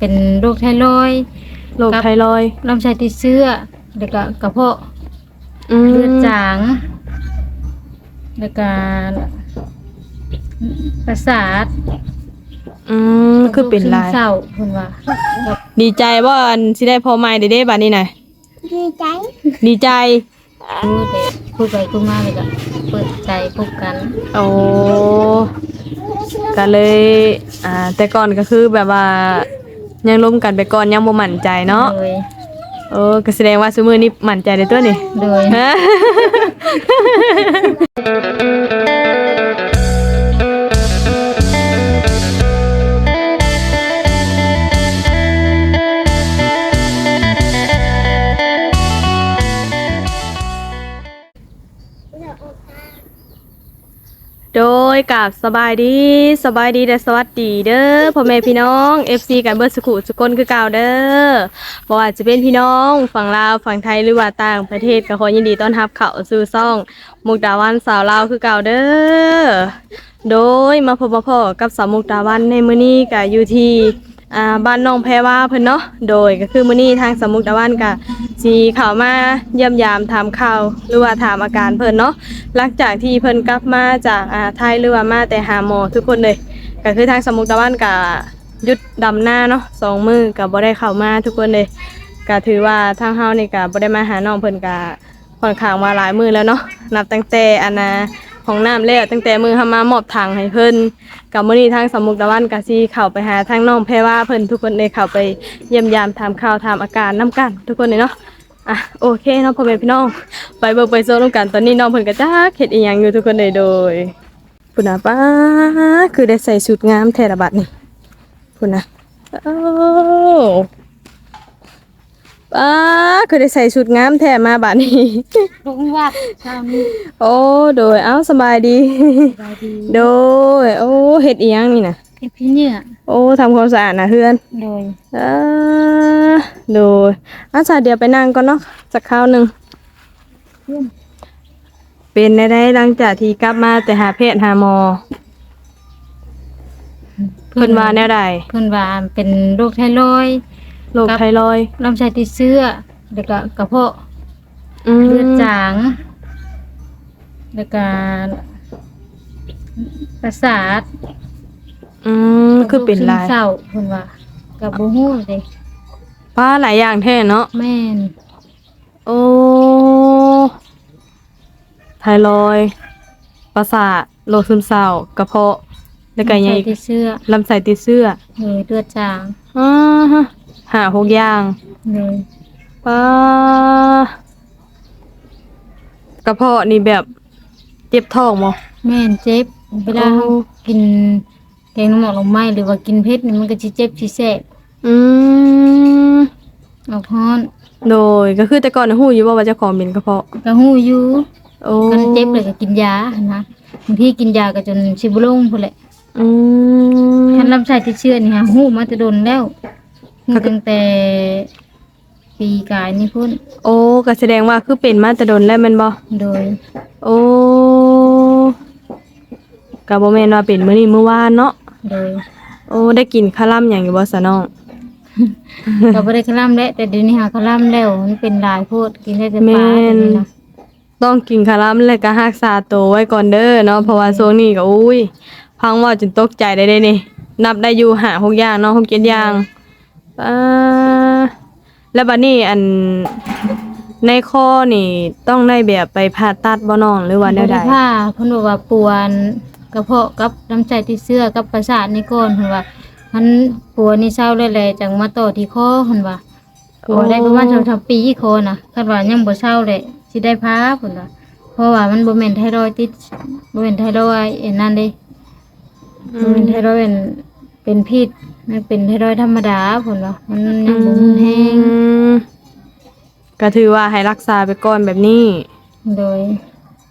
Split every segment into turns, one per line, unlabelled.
เป็นโรคไทรอยด์
โรคไทรอยด์
ลำไส้ติดเชื้อแล้วก็กระเพาะ
อืม
เลือดจางแล้วก็ประสาท
อืมคือเป็นลาย
ซึมเศร้าเพิ่นว่า
ดีใจบ่อันสิได้พอใหม่เด้ๆบัดนี้น่ะ
ดีใจ
ดีใจ
พูดไปพูดไปพูดมาเลยก็เปิดใจพบกัน
โอ้ก็เลย อ่า แต่ก่อนก็คือแบบว่า ยังล้มกันไปก่อนยังบ่มั่นใจเนาะ
โดย
เออก็แสดงว่าซุมื้อนี้มั่นใจได้ตัวนี่
โดย
ฮะ กับสบายดีสบายดีและสวัสดีเด้อพ่อแม่พี่น้อง FC กันเบิร์สุขุสุกลคือเก่าเด้อบ่ว่าจะเป็นพี่น้องฝั่งลาวฝั่งไทยหรือว่าต่างประเทศก็ขอยินดีต้อนรับเข้าสู่ซ่องมุกดาวันสาวลาวคือเก่าเด้อโดยมาพบมาพอกับสาวมุกดาวันในมื้อนี้ก็อยู่ที่ อ่าบ้านน้องแพรว่าเพิ่นเนาะโดยก็คือมื้อนี้ทางสมุกดาวันก็สิเข้ามาเยี่ยมยามถามข่าวหรือว่าถามอาการเพิ่นเนาะหลังจากที่เพิ่นกลับมาจากอ่าไทยหรือว่ามาแต่หาหมอทุกคนเลยก็คือทางสมุทรตะวันกับหยุดดำหน้าเนาะสองมือกับบ่ได้เข้ามาทุกคนเลยก็ถือว่าทางเฮานี่ก็บ่ได้มาหาน้องเพิ่นก็ค่อนข้างมาหลายมือแล้วเนาะนับตั้งแต่อันน่ะ ของน้ำแล้วตั้งแต่มือเฮามามอบถังให้เพิ่นกับมื้อนี้ทางสมุทรตะวันก็สิเข้าไปหาทางน้องแพรว่าเพิ่นทุกคนเลยเข้าไปเยี่ยมยามถามข่าวถามอาการนํกัน ทุกคนเลยเนาะอะโอเคเนาะพ่อแม่พี่น้องไปเบิกไปโซนกันตอนนี้น้องเพิ่นก็จักเฮ็ดอีหยังอยู่ทุกคนเลยโดยพุ่นน่ะป้าคือได้ใส่ชุดงามแท้ละบัดนี่พุ่นน่ะโอ้ ป้าคือได้ใส่ชุดงามแท้มาบัดนี้
ลุงว่าชามี
โอ้โดยเอ้าสบายดี
สบายดี
โดย โอ้เฮ็ดอีหยังนี่น่ะ
เฮ็ดพี่เนี่ย
โอ้ทำความสะอาดน่ะเฮือน
โดย
เออโดยอาจารย์เดี๋ยวไปนั่งก่อนเนาะสักคราวหนึง
เพื่อน
เป็นได้ได้หลังจากที่กลับมาแต่หาเพศหาหมอ เพิ่นว่าแนวใด
เพิ่นว่าเป็นโรคไทรอยด์
โรคไทรอยด์
ลำไส้ติดเชื้อแล้วก็กระเพาะ
ม
เลือดจางแล้วก็ประสาท
อืมคือเป็นลาย
ซึมเศร้าเพิ่นว่ากับบ่ฮู้เด้
ป้าหลายอย่างแท้เนาะ
แม่น
โอ้ไทรอยด์ประสาทโรคซึมเศร้ากระเพาะแล้วก็หยังอีก
ลำไส้ติดเชื้อ
ลำไส้ติดเชื้อ
เลยเลือดจาง
อ่าฮะ หาหกอย่าง
เลย
ป้ากระเพาะนี่แบบเจ็บท้องบ่
แม่นเจ็บเวลา
โอ้
เรากินแกงน้ำหมอกลงไม้หรือว่ากินเผ็ดนี่มันก็สิเจ็บสิแสบ
อืม
ออกฮ้อน
โดยก็คือแต่ก่อนน่ะฮู้อยู่ว่าว่าเจ้าของเป็นกระเพาะ
ก็ฮู้อยู่
โอ้
กันเจ็บเลยก็กินยานะบางทีกินยาก็จนสิบ่ลงพุ่นแหละ
อืม
คันลำไส้ติดเชื้อนี่ฮะฮู้มาแต่โดนแล้ว ฮู้ตั้งแต่ปีกายนี่พุ่น
โอ้ก็แสดงว่าคือเป็นมาแต่ดนแล้วแม่นบ่
โดย
โอ้ก็บ่แม่นว่าเป็นมื้อนี้มื้อวานเนาะ
โดย
โอ้ได้กินข้าวล่ำหยังอยู่บ่ซะน้อง
ก็บ่ได้คล่ำแล้วแต่เดี๋ยวนี้หาคล่ำแล้วมันเป็นหลายโพดกินได้แต่ปลา
แม่น
เดี๋ยวนี้นะ
ต้องกินข้าวล่ำแล้วก็รักษาตัวไว้ก่อนเด้อเนาะเพราะว่าช่วงนี้ก็อุ้ยพังว่าจนตกใจได้เด้นี่นับได้อยู่ห้าหกอย่างเนาะหกเจ็ดอย่าง อ่าแล้วบัดนี้อันในข้อนี่ต้องได้แบบไปผ่าตัดบ่น้องหรือว่าแนวใด
บ่ไผ้าเพิ่นบอกว่าปวนกระเพาะกับลำไส้ติดเชื้อกับประสาทนี่ก่อนเพิ่นว่ามันปวดนี่เศร้าแล้วแหละจังมาต่อที่คอเพิ่นว่าปวดได้ประมาณ2-3ปีคอน่ะคาดว่ายังบ่เศร้าเลยสิได้พาเพิ่นว่าเพราะว่ามันบ่แม่นไทรอยด์ติดบ่แม่นไทรอยด์ไอ้นั่นเด้บ่แม่นไทรอยด์เป็น เป็นพิษมันเป็นไทรอยด์ธรรมดาเพิ่นว่ามันยังบ่รุนแรง
อืมก็ถือว่าให้รักษาไปก่อนแบบนี้
โดย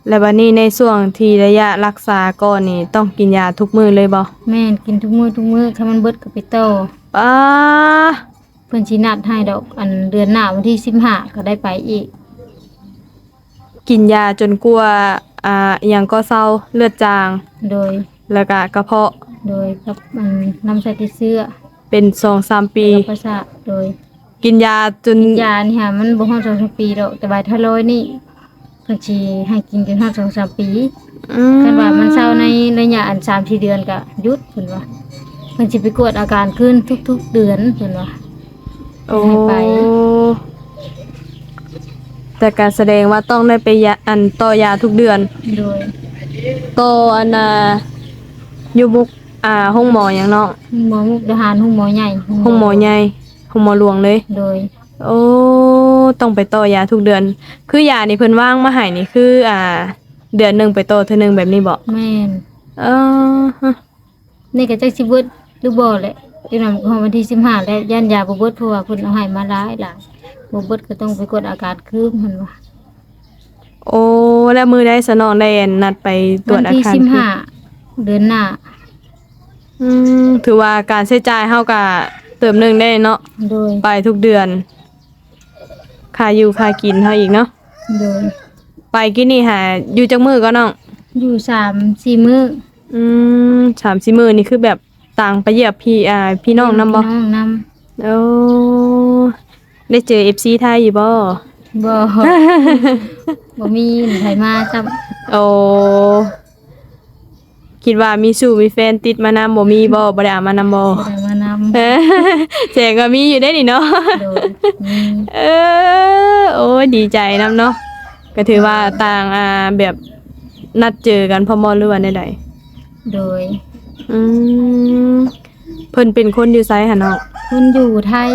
และบัดนี้ในช่วงที่ระยะรักษาก่อนนี่ต้องกินยาทุกมื้อเลยบ่
แม่นกินทุกมื้อทุกมื้อถ้ามันเบิดก็ไปต่อ
ป้า
เพิ่นสินัดให้ดอกอันเดือนหน้าวันที่15ก็ได้ไปอีก
กินยาจนกลัวอ่าอหยังก็เศร้าเลือดจาง
โดย
แล้วก็กระเพาะ
โดยกับอันน้ำใส่ติดเสื้อ
เป็น2-3ปี
แล้วก็ประสาทโดย
กินยาจน
ยานี่ค่ะมันบ่ฮอด2-3ปีดอกแต่ว่าถ้าร้อยนี่เพิ่นสิให้กินจนฮอด2-3ปี
อืม
คันว่ามันเศร้าในระยะอัน3-4เดือนก็หยุดเพิ่นว่าเพิ่นสิไปกวดอาการขึ้นทุก ๆ เดือนเพิ่นว่า
โอ้
ให้ไป
แต่การแสดงว่าต้องได้ไปยาอันต่อยาทุกเดือน
โดย
ต่ออันน่ะอยู่บุก อ่าห้องหมอหยังเนาะ
หมอมุกดาหารห้องหมอใหญ่
ห้องหมอใหญ่ห้องหมอหลวงเลย
โดย
โอ้ต้องไปต่อยาทุกเดือน คือยานี่เพิ่นว่างมาให้นี่คือ อ่า เดือนหนึงไปต่อเทื่อหนึงแบบนี้บ่
แม่น
เออฮะ
นี่ก็จักสิเบิดหรือบ่แหละจังนั้นของวันที่15แล้วย่านยาบ่เบิดเพราะว่าเพิ่นเอาให้มาหลายหลายบ่เบิดก็ต้องไปกดอาการคืมเพิ่นว่า
โอ้แล้วมือได้สนองได้นัดไปตรว
วั
จ
น
อา
ที่
คาร
สิบห้าเดือนหน้า
อืมถือว่าการใช้จ่ายเฮาก็เติมหนึงได้เนาะ
โดย
ไปทุกเดือนค่าอยู่ค่ากินเฮาอีกเนาะ
โดย
ไปกินนี่หาอยู่จักมื้อก็น้อง
อยู่สามสี่มื้อ
อืมสามสี่มื้อนี่คือแบบต่างไปเยียบพี่อ่าพี่น้องนำบ่
พี่น้องน
โอ้ได้เจอ FC ไทยอยู่บ่ำ
บ่ บ่มีไผมาซ้ำ
โอ้ คิดว่ามีสู่มีแฟนติดมานำบ่มีบ่บ่ได้เอามานำบ่
บ่ได้มาน
เออเสียงก็มีอยู่ได้นี่เนาะำ
โดยมี
เออโอ้ยดีใจนํเนาะก็ถือว่าต่างอ่าแบบนัดเจอกันพอมอหรือว่าใด
โดย
ๆอืมเพิ่นเป็นคนอยู่ไสหั่นเนาะ
คุณอยู่ไทย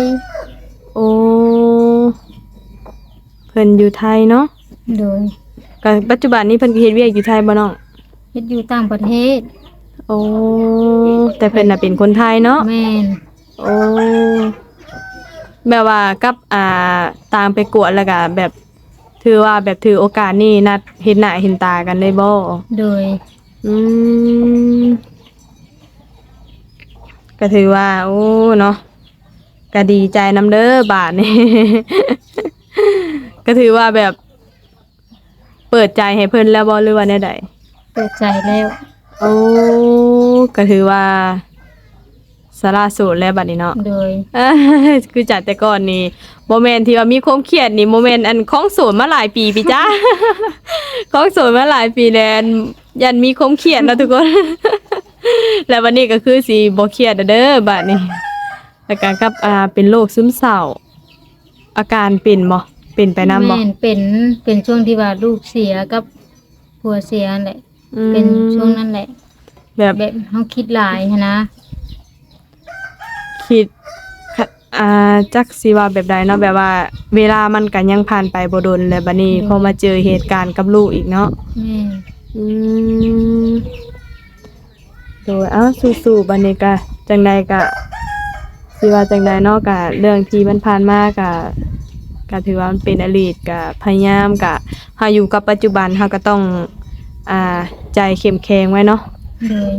โอ้เพิ่นอยู่ไทยเนาะ
โดย
ก็ปัจจุบันนี้เพิ่นก็เฮ็ดเวียกอยู่ไทยบ่น้อง
เฮ็ดอยู่ต่างประเทศ
โอ้ แต่เพิ่นน่ะเป็นคนไทยเนาะ
แม่น
โอ้แบบว่ากับอ่าตามไปกวดแล้วก็แบบ ถือว่าแบบถือโอกาสนี่นัดเห็นหน้าเห็นตากันได้บ่
โดย
อืมก็ถือว่า โอ้เนาะก็ดีใจนำเด้อบาทนี่ ก็ถือว่าแบบ เปิดใจให้เพิ่นแล้วบ่หรือว่าแนวใด
เปิดใจแล้ว
โอ้ก็ถือว่าสาราสูตรแล้วบัดนี้เนาะ
โดย
เอ้ยคือจากแต่ก่อนนี่โมเมนต์ที่ว่ามีความเครียดนี่โมเมนต์อันของโสดมาหลายปีพี่จ้า ของโสดมาหลายปีแล้วอันยันมีความเครียดเนาะทุกคน แล้ววันนี้ก็คือสิบ่เครียดเด้อบัดนี้แล้วก็กับอ่าเป็นโรคซึมเศร้า อาการเป็นบ่เป็นไปนำบ่
แม่นเป็นเป็นช่วงที่ว่าลูกเสียกับผัวเสียนั่นแหละ
อืม
เป็นช่วงนั้นแหละ
แบบ
แบบเฮาคิดหลายหั้นนะ
คิดค่ะอ่าจักสิว่าแบบใดเนาะแบบว่า เวลามันก็ยังผ่านไปบ่ดนแล้วบัดนี้พอมาเจอเหตุการณ์กับลูกอีกเนาะ
แม่น
อืมโดยเอ้าสู้ๆบัดนี้ก็จังใดก็สิว่าจังใดเนาะก็เรื่องที่มันผ่านมาก็ก็ถือว่ามันเป็นอดีตก็พยายามก็เฮาอยู่กับปัจจุบันเฮาก็ต้อง อ่า ใจเข้มแข็งไว้เนาะ
โดย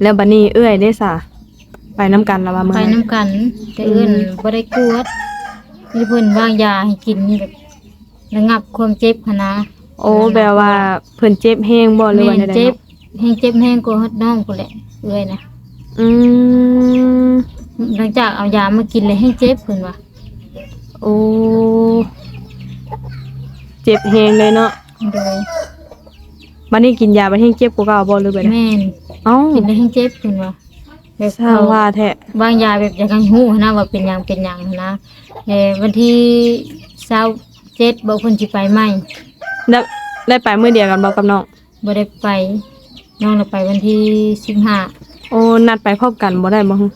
แล้วบัดนี้เอื้อยได้ซะไปนํกันแล้วว่ามื้อ
ไป
นั้น
น้ำกัน แต่เอื้อนบ่ได้กวดมีเพิ่นวางยาให้กินแบบระงับความเจ็บหั้นนะ
โอ้แบบว่าเพิ่นเจ็บแฮงบ่หรือว่า
แม่น
ใดๆ
เจ็บ
เนาะ
แห้งเจ็บแห้งกว่าฮอดน้องพุ่นแหละเอื้อยนะ
อืม
หลังจากเอายามากินเลยให้เจ็บเพิ่นว่า
โอ้เจ็บแฮงเลยเนาะ
โดย
บัดนี้กินยาบัดแฮงเจ็บกว่าเก่าบ่หรือแบบใด
แม่น
เอ้า
กินเลยให้เจ็บเพิ่นว่าแบบ
สร้าง
เขา
ว่าแท้
บางยาแบบอยากให้ฮู้หั้นนะว่าเป็นหยังเป็นหยังหั้นนะเออวันที่27บ่เพิ่นสิไปใหม่
ได้ได้ไปมื้อเดียวกันบ่กับน้อง
บ่ได้ไปน้องน่ะไปวันที่15
โอ้นัดไปพบกันบ่ได้บ่ฮึ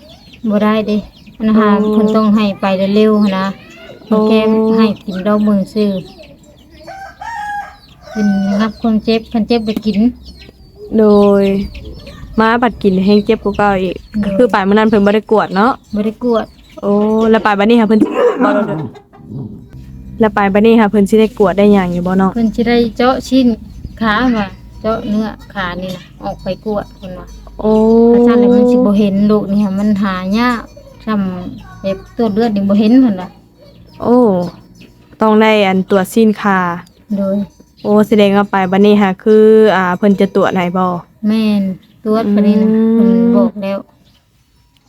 บ่ได้เด้อันนะคะ
โอ้
เพิ่นต้องให้ไปเร็วๆหั้นนะเพิ่นแก้ม
โอ้
ให้กินดอกมือซื้อ กินงับความเจ็บคันเจ็บไปกิน
โดยมาบัดกินแฮงเจ็บกว่าเก่าอีก
โดย
ก็คือไปมื้อนั้นเพิ่นบ่ได้กวดเนาะ
บ่ได้กวด
โอ้แล้วไปบัดนี้ค่ะเพิ่นบ่ได้เด้อแล้วไปบัดนี้ค่ะเพิ่นสิได้กวดได้หยังอยู่บ่น้อง
เพิ่นสิได้เจาะชิ้นขาว่าเจาะเนื้อขานี่นะออกไปกวดเพิ่นว่า
โอ้
ถ้าซั่นแล้วมันสิบ่เห็นลูกนี่ค่ะมันหายากซ้ำแบบตัวเลือดนี่บ่เห็นเพิ่นว่า
โอ้ ต้องได้อันตรวจซีนคา
โดย
โอ้แสดงว่าไปบัดนี้ค่ะคืออ่าเพิ่นจะตรวจให้บ่
แม่นตรวจปานนี้นะ
อืม
เพิ่นบอกแล้ว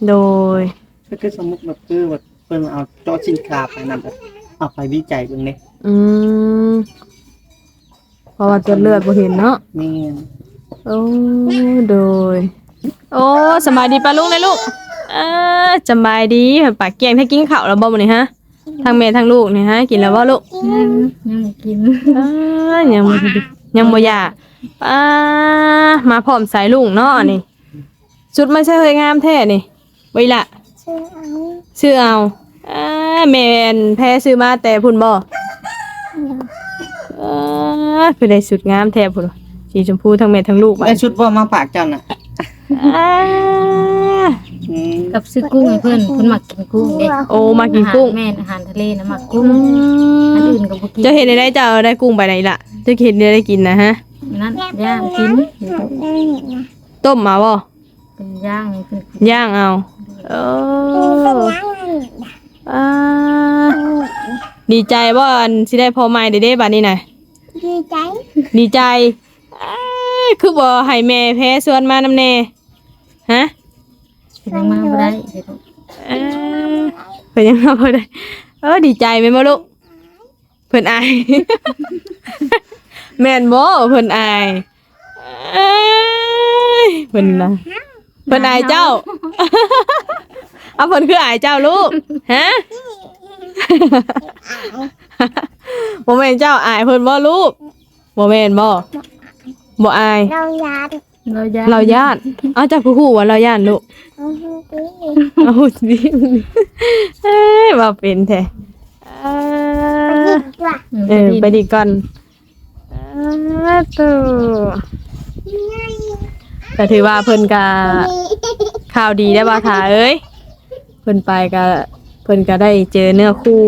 โดย
ก็คือสมมุติแบบคือแบบเพิ่นเอาเจาะสินค้าไปนํแบบเอาไปวิจัยเบิ่งเด้
อืมเพราะว่าตัวเลือดบ่เห็นเนาะ
แม่น
โอ้โดย โอ้สบายดีปะลุงเลยลูกเออสบายดีปากเกียงถ้ากินข้าวแล้วบ่มื้อนี้ฮะ ทั้งแม่ทั้งลูกนี่ฮะกินแล้วบ่ลูก
ยังยังบ่กิน
เอ้ยยังบ่ทันได้ยังบ่อยากป้ามาพร้อมสายลุงเนาะนี่ชุดไม่ใช่เฮยงามแท้นี่ไว้ละชื่อเอาเอ้ยแม่นแพ้ซื้อมาแต่พุ่นบ่เออคือได้สุดงามแท้พุ่นสีชมพูทั้งแม่ทั้งลูก
ได้ชุดว่ามาฝากเจ้าน่ะ
อ่า
อืม
กับซื้อกุ้งให้เพิ่นเพิ่นมักกินกุ้งเด้
โอ้มากินกุ้ง
อาหารแม่นอาหารทะเลนะมัก
อื
กุ้งอัน
ม
อื่นก็บ่กิน
จะเห็นได้เจ้าได้กุ้งไปไหนล่ะ จะเห็นได้กินนะฮะ
นั่นย่างกิน
ต้มมาบ่
เป็นย่างให้เพิ่น
ย่างเอาเอออ่าดีใจว่าอันสิได้พอใหม่เด้ๆบัดนี้น่ะ
ดีใจ
ดีใจอ้ายคือบ่ให้แม่แพ้ส่วนมานำแน่ ฮะ
เพิ่น ยังมาบ่ได้เดี๋ยว
เอ้อเพิ่นยังมาบ่ได้เออดีใจแม่นบ่ลูกเพิ่นอาย แม่นบ่เพิ่นอายเอ้ยเพิ่นน่ะเพิ่นอายเจ้า เอาเพิ่นคืออายเจ้าลูกฮะบ่แม่นเจ้าอายเพิ่นบ่ลูกบ่แม่นบ่บ่อาย
เราอยาก
เราย่าง
เราย่านอ้าวเจ้าคือฮู้ว่าเราย่านลูก
เอาให้ดี
เอาดิเอ้ยว่าเป็นแท้เอ้ย
ดีกว่า
เออไปดีก่อนเอ้ยตู่แต่ถือว่าเพิ่นกะข่าวดีได้บ่ค่ะเอ้ยเพิ่นไปกะเพิ่นก็ได้เจอเนื้อคู่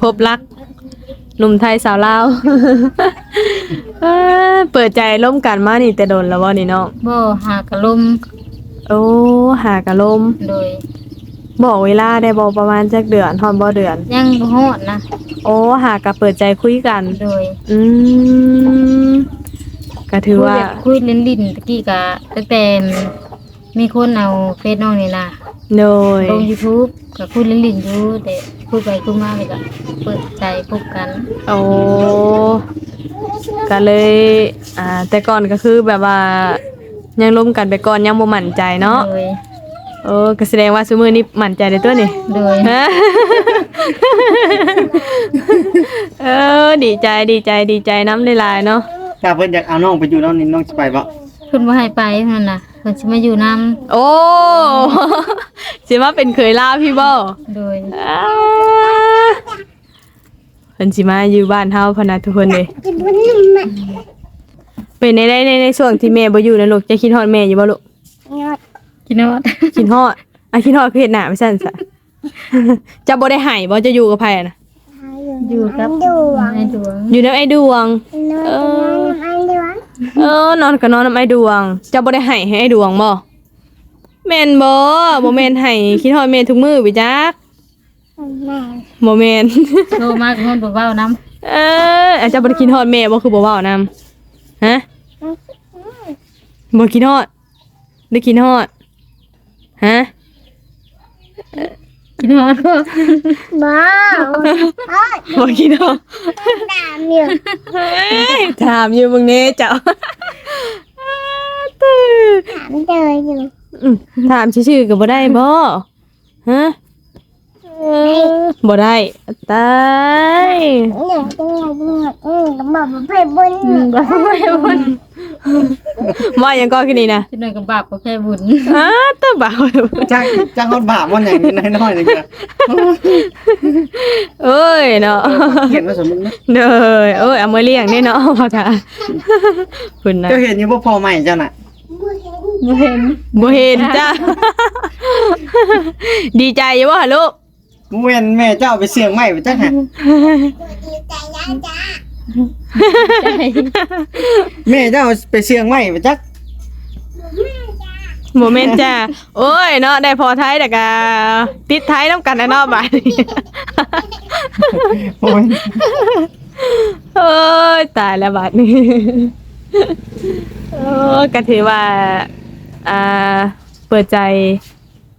พบรักหนุ่มไทยสาวลาว เอ้ยเปิดใจร่วมกันมานี่แต่โดนแล้วบ่นี่น้อง
บ่หากะลม
โอ้หากะลม
โดย
บอกเวลาได้บอกประมาณจักเดือนฮอดบ่เดือน
ยังบ่ฮอดนะ
โอ้หากะเปิดใจคุยกัน
โดย
อืมก็ถือว่า
คุยแบบคุยเล่นลิ้นตะกี้ก็ตั้งแต่มีคนเอาเฟซน้องนี่นะ
โดย
ลง YouTube ก็คุยเล่นลิ้นอยู่แต่คุยไปคุยมาเลยก็เปิดใจพบกัน
โอ้ ก็เลยอ่าแต่ก่อนก็คือแบบว่ายังร่วมกันไปก่อนยังบ่มั่นใจเนาะ
โดย
โอ้ก็แสดงว่าซุมื้อนี้มั่นใจในตัวนี่
โดย
ฮะเออดีใจดีใจดีใจน้ำหลายๆเนาะ
ถ้าเพิ่นอยากเอาน้องไปอยู่น้องนี่น้องสิไปบ่
เพิ่นบ่ให้ไปนั่นน่ะเพิ่นสิมาอยู่นํ
โอ้สิมาเป็นเคยลาพี่บ่
โดย
อ่า เพิ่นสิมาอยู่บ้านเฮาพะนะทุกคนเลย
จะบุญนุ่มอะ
เป็นในในในในช่วงที่แม่บ่อยู่นะลูกจะคิดฮอดแม่อยู่บ่ลูก
ยอด
กินฮอด
คิดฮอดอะคิดฮอดคือเฮ็ดหน้าไปซั่นซะจะบ่ได้ให้บ่จะอยู่กับไผอะนะ
อยู่กับ
ดวง
ในดวง
อยู่ในไอ้ดวง
นอนกับน้องอันดวง
เออนอนก็นอนกับไอ้ดวง จะบ่ได้ให้ให้ไอ้ดวงบ่แม่นบ่บ่แม่นให้คิดฮอดแม่ทุกมื้อไปจัก
แม่
บ่แม่น
โทรมาก็ฮอดบ่เว้านํ
เอออาจจะบ่ได้คิดฮอดแม่บ่คือบ่เว้านำฮะบ่คิดฮอดได้คิดฮอดฮะ
กินฮอดบ่
บ้าเอ้ย
บ่คิดฮอด
ตามอยู่
เฮ้ยถามอยู่มึงนี่เจ้าตื้อ
ถามเจออยู่
อืมถามชื่อๆก็บ่ได้บ่ฮะเออ บ่ได้ตาย
เหนื่อยจังเลยเหนื่อยอืมก็บอกว่าไปบุญ
อืมบ่ให้บุญ
ว่าหยังก็คือนี่นะ
สิหน่อยก็บาปก็แค่บุญ
อ้าตะบ่าว
จักจักฮอดบาปมันอย่างนี้น้อยๆนึงก็
เอ้ยเนาะ
เขียนว่าสมมุตินะ
เด้อเอ้ยเอามาเลี้ยงแน่เนาะพ่อจ๋าคุณนะ
เจ้าเห็นอยู่บ่พอใหม่เจ้าน่ะ
บ่เห็น
บ่เห็นจ้าดีใจอยู่บ่ลูก
เว้นแม่เจ้าไปเสี่ยงใหม่ไปจักฮะ
ดีใจยาจ้า
ใจ
แม่เจ้าไปเสี่ยงใหม่ไปจัก
โมเมนต์จ้าโอ้ยเนาะได้พอไทยแต่กะติดไทยน้ำกันนะเนาะบาดนี้
โอ้ย
โอ้ยตายแล้วบาดนี้โอ้ยก็ถือว่าอ่าเปิดใจ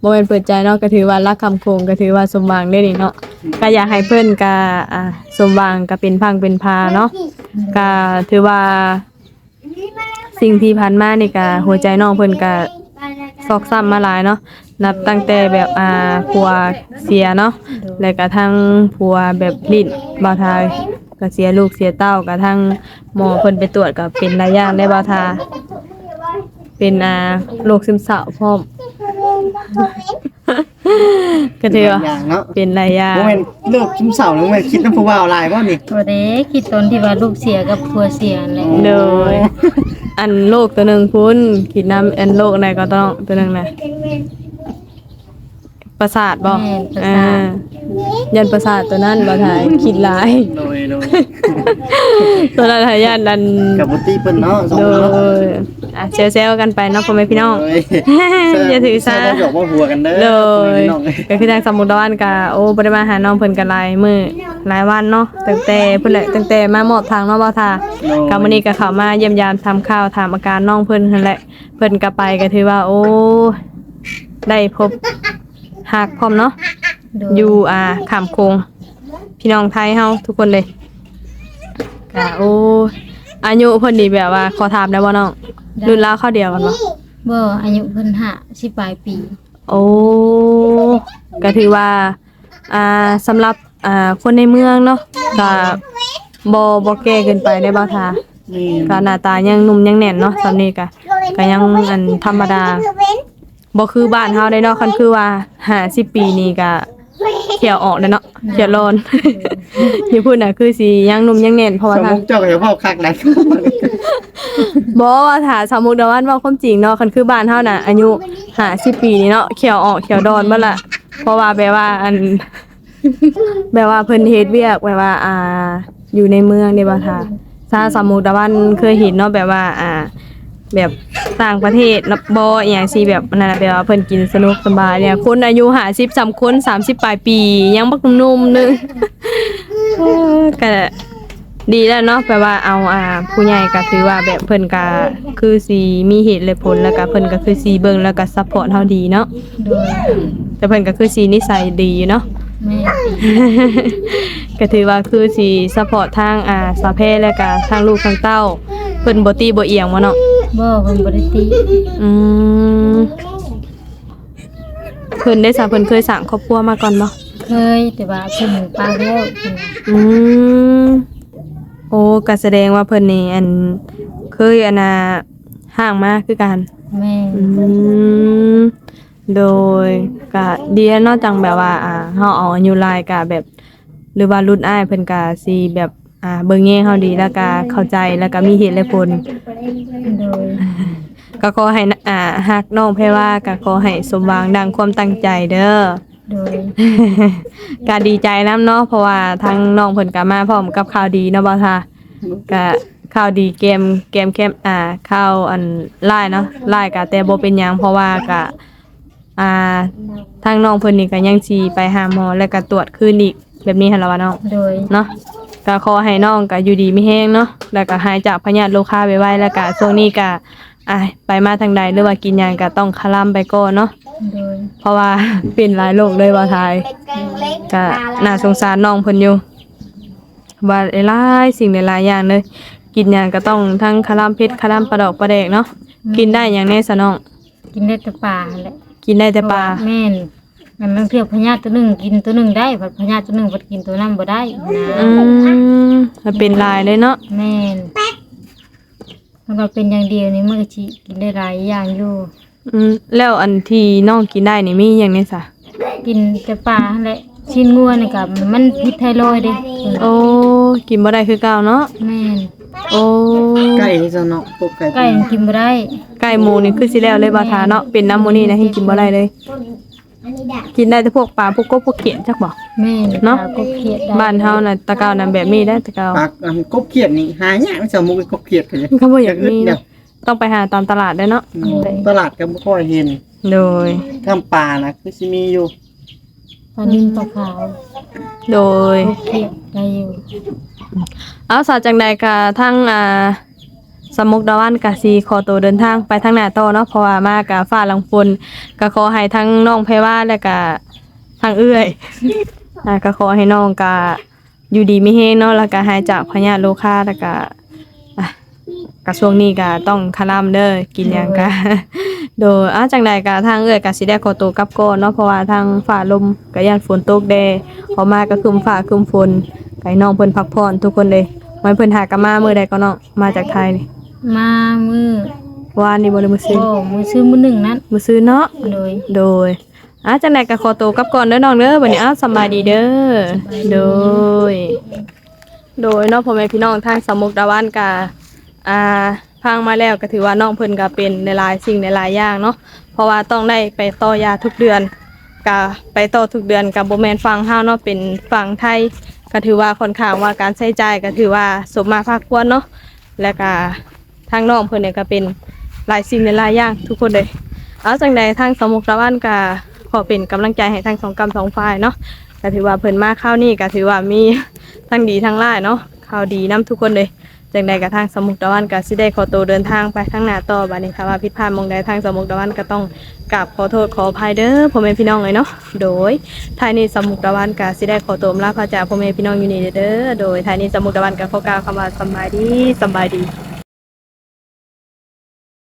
บ่แม่นเปิดใจเนาะก็ถือว่ารักคำโคงก็ถือว่าสมหวังได้นี่เนาะก็อยากให้เพิ่นก็อ่าสมหวังก็เป็นพังเป็นพาเนาะก็ถือว่า สิ่งที่ผ่านมานี่ก็หัวใจน้องเพิ่นก็ซอกซ้ำมาหลายเนาะนับตั้งแต่แบบอ่าผัวเสียเนาะแล้วก็ทั้งผัวแบบลิ้นบ่าวทายก็เสียลูกเสียเต้าก็ทั้งหมอเพิ่นไปตรวจก็เป็นหลายอย่างได้บ่าวทาเป็นอ่าโรคซึมเศร้าพร้อม ก็ถือว่า
อย่างเนาะ
เป็นหลายอย่าง
บ่แม่นเลิกกินเสาหรือบ่แม่นคิดน้ำผู้ว่าเอาลายบ่นี่
ตัวเด็กคิดตอนที่ว่าลูกเสียกับผัวเสียนั่นแหละ
เลยอันโรคตัวหนึงพุ่นคิดน้ำอันโรคไหนก็ต้องตัวหนึงนะ ประสาทบ่
แม่นประ
อ่า
สาท
ยันประสาทตัวนั้นบ่ถ่ายคิดหลาย
โดยโดย
ตัวนั้นหายันดัน
กับบุตรีเพิ่นเนาะสอง
โด
เนาะ
ยอะเซลๆกันไปเนาะพ่อแม่พี่น้อง
เอ้ย
อย่าถือซะ
เสื้บ่หยอกบ่หัวกันเด้อ
เล
พ่อแม่
ย
พี่น้องเอ้ย
ก็คือทางสมุทรวันกะโอ้บ่ได้มาหาน้องเพิ่นกันหลายมื้อหลายวันเนาะตั้งแต่เพิ่นแหละตั้งแต่มามอบทางเนาะบ่ทาก็มื้อนี้ก็เข้ามาเยี่ยมยามทำข้าวถามอาการน้องเพิ่นนั่นแหละ เพิ่นก็ไปก็ถือว่า โอ้ได้พบ หักพร้อมเนาะ
โด
อยู่อ่าขามโคง พี่น้องไทยเฮาทุกคนเลยกะโอ้อายุเพิ่นนี่แบบว่าขอถามได้บ่น้องรุ่นราวเข้าวเดียวกันบ่
บ่อายุเพิ่นห้าสิบปลายปี
โอ้ก็ถือว่าอ่าสำหรับอ่าคนในเมืองเนาะก็บ่บ่แก่เกินไปได้บ่ทา
นี่
ก็หน้าตายังหนุ่มยังแน่นเนาะสำนี้ก็ก็ยังอันธรรมดา บ่คือบ้านเฮาได้เนาะคันคือว่า50ปีนี่ก็เขียวออกได้เนาะเขียวโลนอย่าพูดน่ะคือสิยังหนุ่มยังแน่นเพราะว่า
สม
ทาง
มุติเจ้าก็จะพ่อคักหลาย
บ่ว่าถ้าสมมุติว่าเว้าความจริงเนาะคันคือบ้านเฮาน่ะอายุ50ปีนี่เนาะเขียวออกเขียวดอนเบิดละเพราะว่าแบบว่าอันแบบว่าเพิ่นเฮ็ดเวียกแบบว่า อ่า อยู่ในเมืองเด้บ่ค่ะถ้าสมมุติว่าวันเคยเห็นเนาะแบบว่า อ่า แบบต่างประเทศแล้วบ่อย่างสิแบบนั่นนะแบบว่าเพิ่นกินสนุกสบายเนี่ยคนอายุ50 3คน30ปลายปี ยังบักหนุ่มๆนึงเออก็ดีแล้วเนาะแปลว่าเอาอ่าผู้ใหญ่ก็ถือว่าแบบเพิ่นก็คือสิมีเหตุและผลแล้วก็เพิ่นก็คือสิเบิ่งแล้วก็ซัพพอร์ตเฮาดีเนาะแต่เพิ่นก็คือสินิสัยดีเนาะก็ถือว่าคือสิซัพพอร์ตทางอ่าสาเพและก็ทางลูกทางเต้าเพิ่นบ่ตีบ่เอียงบ่เนาะ
บ่เพิ่นบ่ได้ติ
อืมเพิ่นได้สาเพิ่นเคยสร้างครอบครัวมาก่อนบ่
เคยแต่ว่าเพิ่นปาแล้วเพิ่น
อืมโอ้ก็แสดงว่าเพิ่นนี่อันเคยอันน่ะห่างมาคือกัน
แม่
อืมโดยก็ดีแล้วเนอกจังแบบว่าอ่าเฮาเอาอายุหลายก็แบบ หรือว่ารุ่นอ้ายเพิ่นก็สิแบบอ่าเบิ่งแยงเฮาดีแล้วก็เข้าใจแล้วก็มีเหตุและผล
โดย
ก็ขอให้นะอ่าฮักน้องแพรว่าก็ขอให้สมหวังดังความตั้งใจเด้อ
โดย
ก็ดีใจนํเนาะเพราะว่าทางน้องเพิ่นก็มาพร้อมกับข่าวดีเนาะบ่าวทาก็ข่าวดีเกมเกมแคมอ่าข่าวอันไล่เนาะไล่ก็แต่บ่เป็นหยังเพราะว่าก็อ่าทางน้องเพิ่นนี่ก็ยังสิไปหาหมอแล้วก็ตรวจคืนอีกแบบนี้หั่นล่ะว่าน้อง
โดย
เนาะ ก็ขอให้น้องก็อยู่ดีไม่แห้งเนาะแล้วก็หายจากพยาธิโรคาไวๆแล้วก็ช่วงนี้ก็อ่าไปมาทางใดหรือว่ากินหยังก็ต้องคลำไปก่อนเนาะ
โดย
เพราะว่าเป็นหลายโรคเลยว่าทายก็น่าสงสารน้องเพิ่นอยู่ว่าหลายๆสิ่งหลายๆอย่างเลยกินหยังก็ต้องทั้งคลำเพชรคลำปลาดอกปลาแดกเนาะกินได้อย่างแน่ซะน้อง
กินได้แต่ปลาแหละ
กินได้แต่ปลา
แม่น มันบางเทื่อพญาติตัวหนึงกินตัวหนึงได้บัดพญาติตัวหนึงบัดกินตัวนั้นบ่ได้นะ
อืมมันเป็นหลายเลยเนาะ
แม่นมันก็เป็นอย่างเดียวนี่มันก็สิกินได้หลายอย่างอยู่
อืมแล้วอันที่น้องกินได้นี่มีอย่างแน่ซะ
กินแต่ปลาหั่นแหละชิ้นงัวนี่ก็มันพิษไทรอยด์เด้
โอ้กินบ่ได้คือเก่าเนาะ
แม่น
โอ้
ไก่นี่ซะเนาะพวกไก่
ไก่มันกินบ่ได้
ไก่หมูนี่คือสิแล้วเลยบาทาเนาะเป็นน้ำหมูนี่นะให้กินบ่ได้เลย กินได้แต่พวกปลาพวกกบพวกเขียดจักบ่
แม่น
เนาะ
ปลก็เขียดได้
บ้านเฮาน่ะตะเกานั่นแบบนี้ได้ตะเกา
ปากอันกบเขียดนี่หายากไม่สมมุติกบเขียดเลย
ก็บ่อยากมีเนาะต้องไปหาตามตลาดได้เนาะ
อืมตลาดก็บ่ค่อยเห็น
โดย
ข้ามปลานะคือสิมีอยู่
ปลานิ่มปลาขาว
โดย
ก็เขียดได้อยู่
เอาสาจังใดก็ทั้งอ่า สมุกดาวันกะสีขอตัวเดินทางไปทางหน้าต่อเนาะเพราะว่ามากะฟ้าหลังฝนก็ขอให้ทั้งน้องไพว่าและกะทางเอื้อยอ่าก็ขอให้น้องกะอยู่ดีไม่แห้งเนาะแล้วก็หายจากพยาธิโรคาแล้วก็อะกะช่วงนี้ก็ต้องคารามเด้อกินหยังกะ โดยอะจังใดกะทางเอื้อยกะสิได้ขอตัวกลับก่อนเนาะเพราะว่าทางฝ่าลมก็ย่านฝนตกแดพอมาก็ครึมฟ้าครึมฝนไก่น้องเพิ่นพักผ่อนทุกคนเลยไว้เพิ่นหากะมามื้อใดก็เนาะมาจากไทยนี่
มามือ
วานนี่บ่ได้มื้อซื้อ
โอ้มือซื้อมือหนึ่งนั้น
มื้อซื้อเนาะ
โดย
โดยอะจังใดก็ขอตัวกลับก่อนเด้อน้องเด้อบัดนี้อ้าวสำบายดีเด้อโดย โดยเน้องพ่อแม่พี่น้องทางสามมุกดาวันกาอ่าพังมาแล้วก็ถือว่าน้องเพิ่นก็เป็นในหลายสิ่งในหลายอย่างเนาะเพราะว่าต้องได้ไปต่อยาทุกเดือนกะไปต่อทุกเดือนกับโบแมนฟังเฮาเนาะเป็นฟังไทยก็ถือว่าค่อนข้างว่าการใช้จ่ายก็ถือว่าสมมาภาคควรเนาะและก็ ทางน้องเพิ่นเนี่ยก็เป็นหลายสิ่งในหลายอย่างทุกคนเลยเอาจังใดทางสมุกดาวันก็ขอเป็นกำลังใจให้ทั้งสองกำสองฝ่ายเนาะก็ถือว่าเพิ่นมาข้าวนี่ก็ถือว่ามีทั้งดีทั้งร้ายเนาะข่าวดีนํทุกคนเลยจังใดกับทางสมุกตะวันก็สิได้ขอตัวเดินทางไปทางหน้าต่อบัดนี้ค่ะว่าผิดพลาดมองใดทางสมุกตะวันก็ต้องกราบขอโทษขออภัยเด้อพ่อแม่พี่น้องเลยเนาะโดยท้ายนี้สมุกตะวันก็สิได้ขอตัวลาพระจ่าพ่อแม่พี่น้องอยู่นี่เด้อโดยท้ายนี้สมุกตะวันก็ขอกล่าวคำว่าสบายดีสบายดี